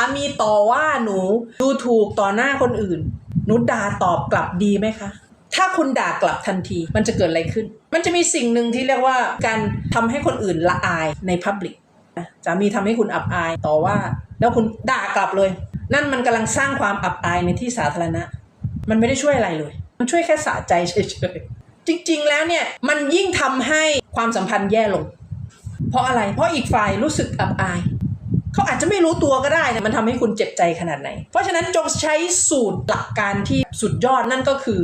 ามีต่อว่าหนูดูถูกต่อหน้าคนอื่น หนูด่าตอบกลับดีไหมคะ ถ้าคุณด่ากลับทันทีมันจะเกิดอะไรขึ้น มันจะมีสิ่งหนึ่งที่เรียกว่าการทำให้คนอื่นละอายในพับลิกสามีทำให้คุณอับอายต่อว่า แล้วคุณด่ากลับเลย นั่นมันกำลังสร้างความอับอายในที่สาธารณะ มันไม่ได้ช่วยอะไรเลย มันช่วยแค่สะใจเฉยๆจริง ๆ แล้วเนี่ยมันยิ่งทำให้ความสัมพันธ์แย่ลง เพราะอะไรเพราะอีกฝ่ายรู้สึกอับอาย เขาอาจจะไม่รู้ตัวก็ได้นะมันทำให้คุณเจ็บใจขนาดไหน เพราะฉะนั้นจงใช้สูตรหลักการที่สุดยอดนั่นก็คือ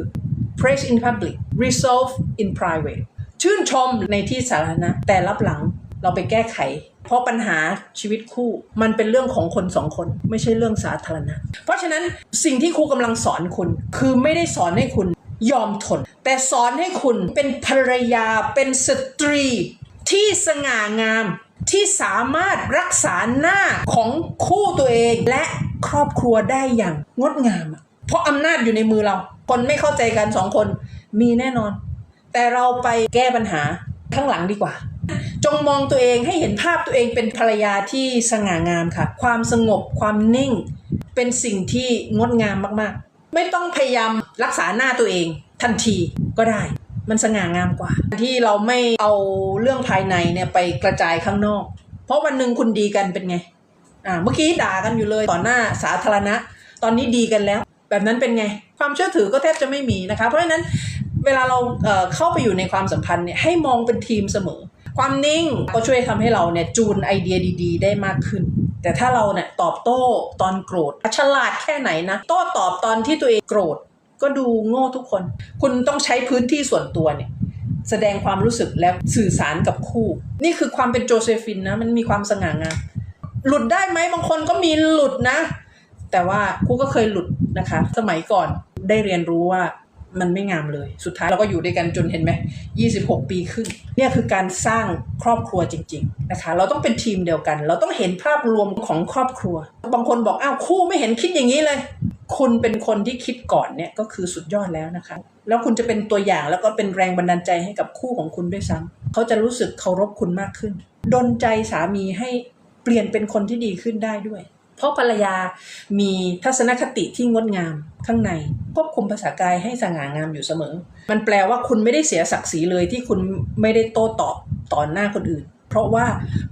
praise in public resolve in private ชื่นชมในที่สาธารณะแต่รับหลังเราไปแก้ไข เพราะปัญหาชีวิตคู่ มันเป็นเรื่องของคนสองคน ไม่ใช่เรื่องสาธารณะ เพราะฉะนั้นสิ่งที่ครูกำลังสอนคุณ คือไม่ได้สอนให้คุณยอมทน แต่สอนให้คุณเป็นภรรยาเป็นสตรีที่สง่างาม ที่สามารถรักษาหน้าของคู่ตัวเอง และครอบครัวได้อย่างงดงาม เพราะอำนาจอยู่ในมือเรา คนไม่เข้าใจกันสองคนมีแน่นอน แต่เราไปแก้ปัญหาข้างหลังดีกว่า จงมองตัวเองให้เห็นภาพตัวเองเป็นภรรยาที่สง่างามค่ะ ความสงบความนิ่ง เป็นสิ่งที่งดงามมากๆ ไม่ต้องพยายามรักษาหน้าตัวเองทันทีก็ได้ มันสง่างามกว่า ที่เราไม่เอาเรื่องภายในเนี่ยไปกระจายข้างนอก เพราะวันหนึ่งคุณดีกันเป็นไงอ่าเมื่อกี้ด่ากันอยู่เลยต่อหน้าสาธารณะ ตอนนี้ดีกันแล้ว แบบนั้นเป็นไง ความเชื่อถือก็แทบจะไม่มีนะคะ เพราะฉะนั้นเวลาเราเอ่อเข้าไปอยู่ในความสัมพันธ์เนี่ยให้มองเป็นทีมเสมอ ความนิ่งก็ช่วยทำให้เราเนี่ยจูนไอเดียดี ๆ ได้มากขึ้น แต่ถ้าเราเนี่ยตอบโต้ตอนโกรธฉลาดแค่ไหนนะโต้ตอบตอนที่ตัวเองโกรธ ก็ดูโง่ทุกคน คุณต้องใช้พื้นที่ส่วนตัวเนี่ย แสดงความรู้สึกและสื่อสารกับคู่ นี่คือความเป็นโจเซฟินนะ มันมีความสง่างามหลุดได้ไหมบางคนก็มีหลุดนะ แต่ว่าครูก็เคยหลุดนะคะ สมัยก่อนได้เรียนรู้ว่ามันไม่งามเลย สุดท้ายเราก็อยู่ด้วยกันจนเห็นไหม 26 ปีขึ้น เนี่ยคือการสร้างครอบครัวจริง ๆ นะคะ เราต้องเป็นทีมเดียวกัน เราต้องเห็นภาพรวมของครอบครัว บางคนบอก อ้าวคู่ไม่เห็นคิดอย่างนี้เลย คุณเป็นคนที่คิดก่อนเนี่ยก็คือสุดยอดแล้วนะคะ แล้วคุณจะเป็นตัวอย่างแล้วก็เป็นแรงบันดาลใจให้กับคู่ของคุณด้วยซ้ำเขาจะรู้สึกเคารพคุณมากขึ้น ดนใจสามีให้เปลี่ยนเป็นคนที่ดีขึ้นได้ด้วย เพราะภรรยามีทัศนคติที่งดงามข้างในควบคุมภาษากายให้สง่างามอยู่เสมอ มันแปลว่าคุณไม่ได้เสียศักดิ์ศรีเลยที่คุณไม่ได้โต้ตอบต่อหน้าคนอื่นเพราะว่า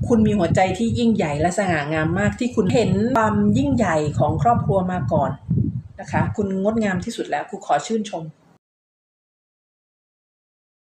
คุณมีหัวใจที่ยิ่งใหญ่และสง่างามมากที่คุณเห็นความยิ่งใหญ่ของครอบครัวมาก่อน นะคะ คุณงดงามที่สุดแล้วครูขอชื่นชม